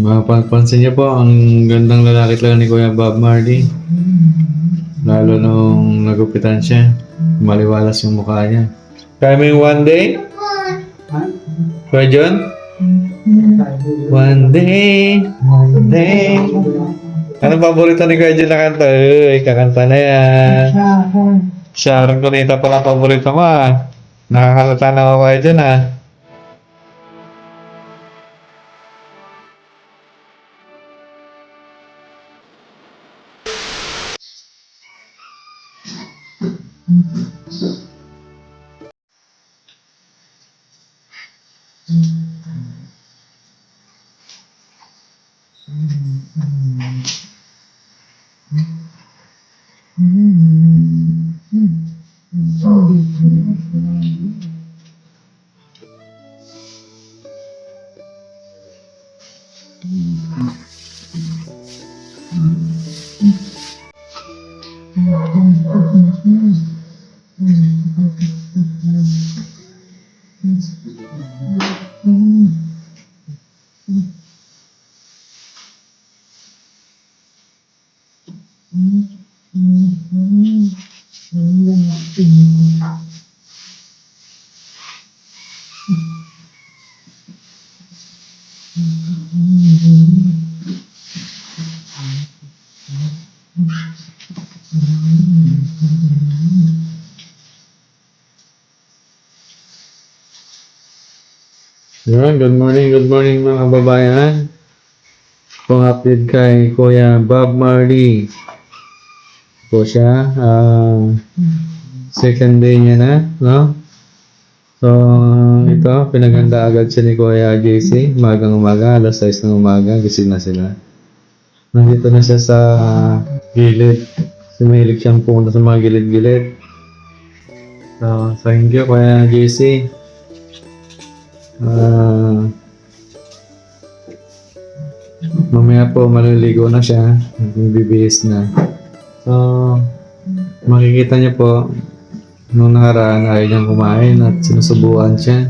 Mapapansin niyo po, ang gandang lalaki talaga ni Kuya Bob Marley. Lalo nung nagupitan siya. Maliwalas yung mukha niya. Coming one day? Kuya John? One day, one day. Ano paborito ni Kuya John na kanta? Uy, kakanta na yan. Sharon Cunita pala ang paborito mo ah. Nakakalata na ako Kuya John ah. Mm-hmm. Yun, good morning, good morning mga kababayan. Kung update kay Kuya Bob Marley. Po siya, ah, second day niya na, no? So, ito, pinaganda agad siya ni Kuya JC. Magang umaga, alas 6 ng umaga, gising na sila. Nandito na siya sa gilid. Kasi mahilig siyang pumunta sa mga gilid-gilid. So, thank you Kuya JC. Ah, mamaya po maliligo na siya. Bibihis na. So, makikita niyo po, nung nakaraan ayaw niyang kumain at sinusubuan siya.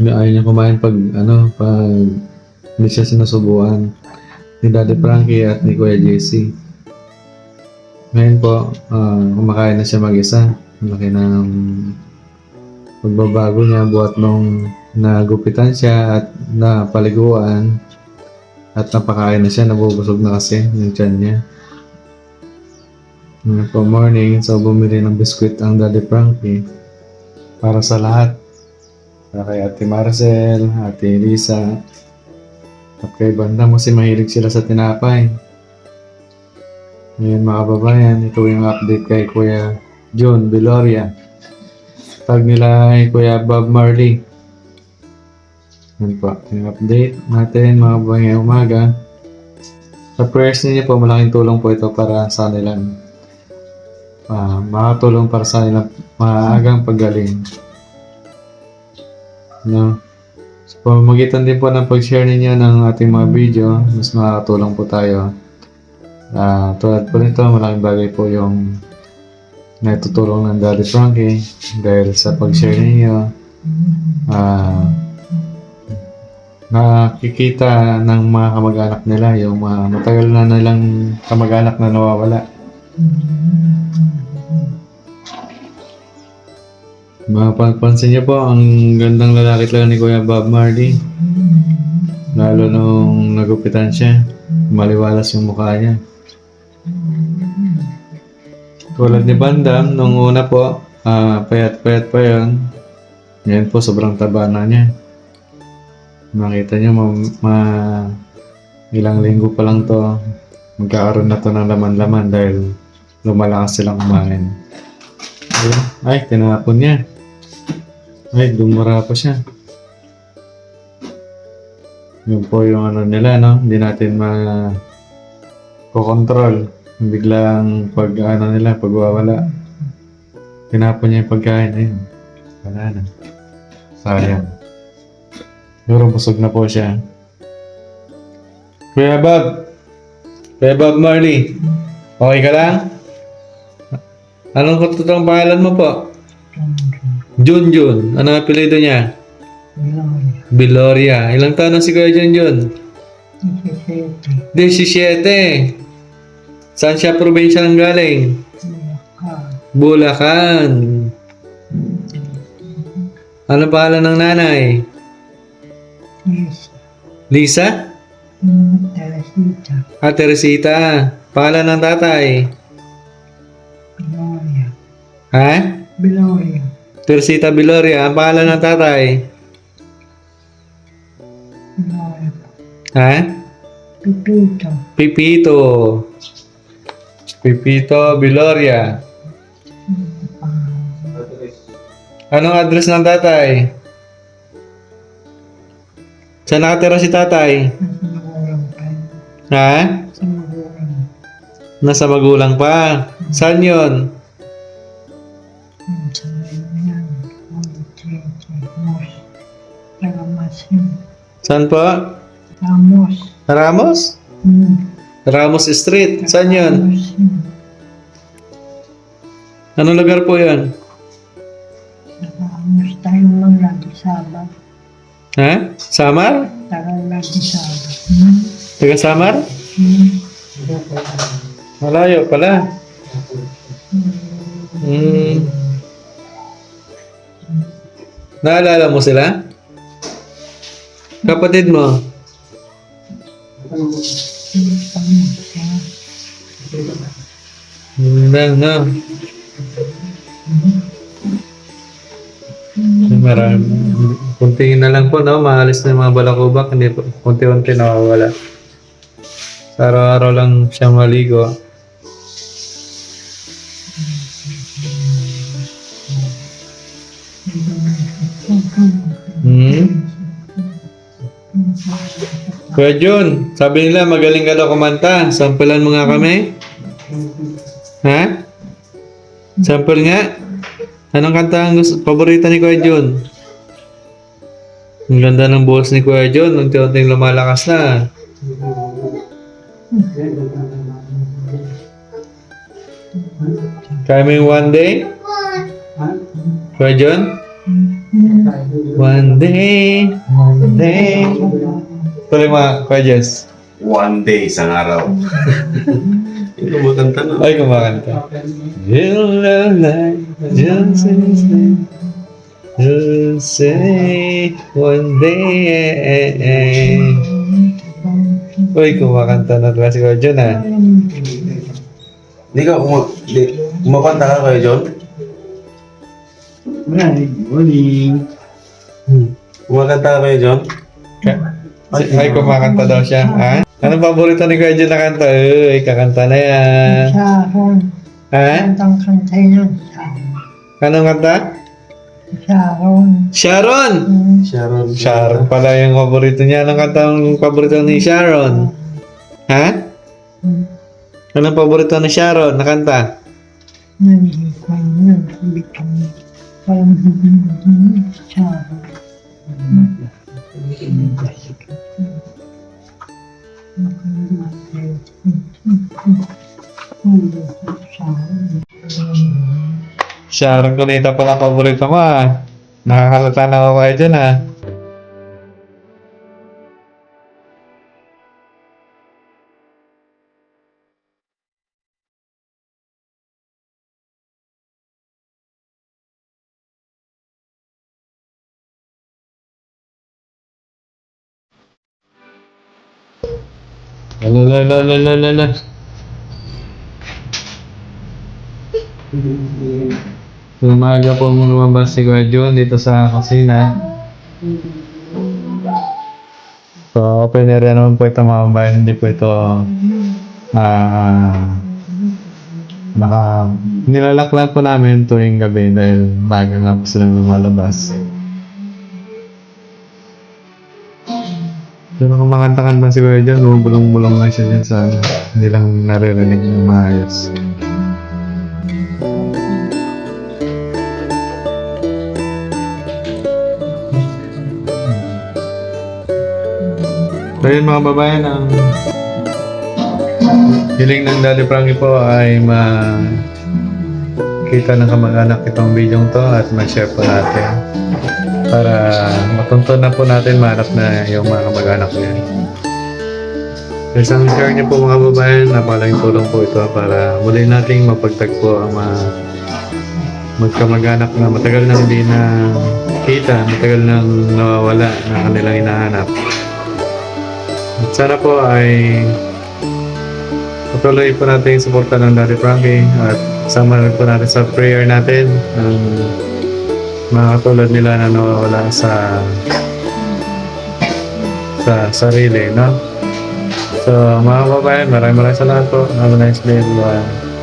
Ayaw niya kumain pag, ano, pag hindi siya sinusubuan ni Daddy Frankie at ni Kuya JC. Ngayon po, ah, kumakain na siya mag-isa. Laki ng pagbabago niya buhat nung nagupitan siya at napaliguan at napakain na siya, nabubusog na kasi yung tiyan niya. Po morning, so bumili ng biskwit ang Daddy Frankie para sa lahat. Para kay Ate Marcel, Ate Lisa, at kay Banda mo si mahilig sila sa tinapay. Ngayon mga kababayan, ito yung update kay Kuya John Biloria. Tag nila ay Kuya Bob Marley. Yan po, yung update natin mga kababayan umaga. Sa prayers ninyo po, malaking tulong po ito para sa nilang ah makatulong para sa nilang maagang paggaling. No? Sa pamamagitan din po ng pag-share ninyo ng ating mga video, mas makakatulong po tayo. Ah, tulad po nito, malaking bagay po yung natutulong ng Daddy Frankie dahil sa pag-share ninyo. Ah, nakikita ng mga kamag-anak nila yung mga matagal na nilang kamag-anak na nawawala. Mapapansin niyo po, ang gandang lalaki talaga ni Kuya Bob Marley. Lalo nung nagupitan siya, maliwalas yung mukha niya. Tulad ni Bandam, nung una po, ah, payat-payat pa yon. Ngayon po, sobrang taba na niya. Makita niyo, ma, ma- ilang linggo pa lang to, magkakaroon na to ng laman-laman dahil lumalakas silang kumain. Ayun. Ay, tinapon niya. Ay, dumura pa siya. Yun po yung ano nila, no? Hindi natin ma kokontrol. Biglang pag ano nila, pagwawala. Tinapon niya yung pagkain. Ayun. Wala na. Sayang. Pero busog na po siya. Kuya Bob! Kuya Bob Marley! Okay ka lang? Anong totoong pangalan mo po? Jun Jun. Ano ang apelido niya? Biloria. Ilang taon na si Kuya John? Ikisete. 17. Saan siya probinsya ng galing? Bulacan. Bulacan. Ano pangalan ng nanay? Yes. Lisa? Mm, Teresita. Ah, Teresita. Pangalan ng tatay? Ha? Gloria. Teresita Biloria. Ang pangalan ng tatay? Gloria. Ha? Pipito. Pipito. Pipito Biloria. Anong address ng tatay? Saan nakatira si tatay? Nasa magulang pa. Ha? Nasa magulang pa. Saan yun? Ramos. Ramasin. Saan po? Ramos. Ramos? Mm. Ramos Street. Saan yun? Anong lugar po yun? Ramos tayo ng lagi sabat. Ha? Samar? Tagal lagi sabat. Mm. Taga Samar? Mm. Malayo pala. Hmm. Naalala mo sila? Kapatid mo? Hindi, no. Marami. Kunti na lang po, no? Maalis na yung mga balakubak. Hindi po. Kunti-unti nawawala. Sa Araw-araw lang siya maligo. Kuya Jun, sabi nila magaling ka daw kumanta. Sampulan mo nga kami. Ha? Sample nga. Anong kanta ang gusto, paborito ni Kuya Jun? Ang ganda ng boses ni Kuya Jun. Unti-unting lumalakas na. Kaya mo yung one day? Kuya Jun? One day, one day. Tuloy mga Kuya Jess. One day, isang araw. Hindi ko makanta na. Ay, kumakanta. You'll love like just say, you'll say one day. Uy, kumakanta na talaga si Kuya Jun ah. Hindi ka. Kumakanta ka kayo, John? Hmm. Kumakanta ka kayo, John? Ka- si- Ay, kumakanta daw siya. Ha? Anong paborito ni Kuya Jun na kanta? Uy, kakanta na yan. Sharon. Ha? Kantang kanta yan. Sharon. Anong kanta? Sharon. Sharon! Mm. Sharon. Sharon pala yung paborito niya. Anong kanta ang paborito ni Sharon? Ha? Mm. Anong paborito ni Sharon na kanta? Nalilipay na. Sabi Parang Sharon. Sharon Cunita pala ang paborito mo ah. Nakakalata na ako kayo dyan ah. Lalalalalalala. Umaga po mo lumabas si Kuya dito sa kusina. So, open area naman po ito mga kabayan. Hindi po ito ah naka nilalak lang po namin tuwing gabi dahil baga nga po silang lumalabas. Makantakan ba si Kuya Jun, bumubulong-bulong lang siya dyan sa hindi lang naririnig ng maayos. So yun mga babayan, ang hiling ng Daddy Frankie po ay ma kita ng kamag-anak itong video to at ma-share po natin. Para matunton na po natin manap na yung mga kamag-anak. Sa isang share niyo po mga babayan, napalaking tulong po ito para muli nating mapagtagpo ang mga magkamag-anak na matagal nang hindi na kita, matagal nang nawawala na kanilang hinahanap. At sana po ay patuloy po natin yung suporta ng Daddy Frankie at sama rin po natin sa prayer natin ang mga katulad nila na nawawala sa sa sarili, no? So, mga kababayan, maraming maraming salamat po. Have a nice day, everyone.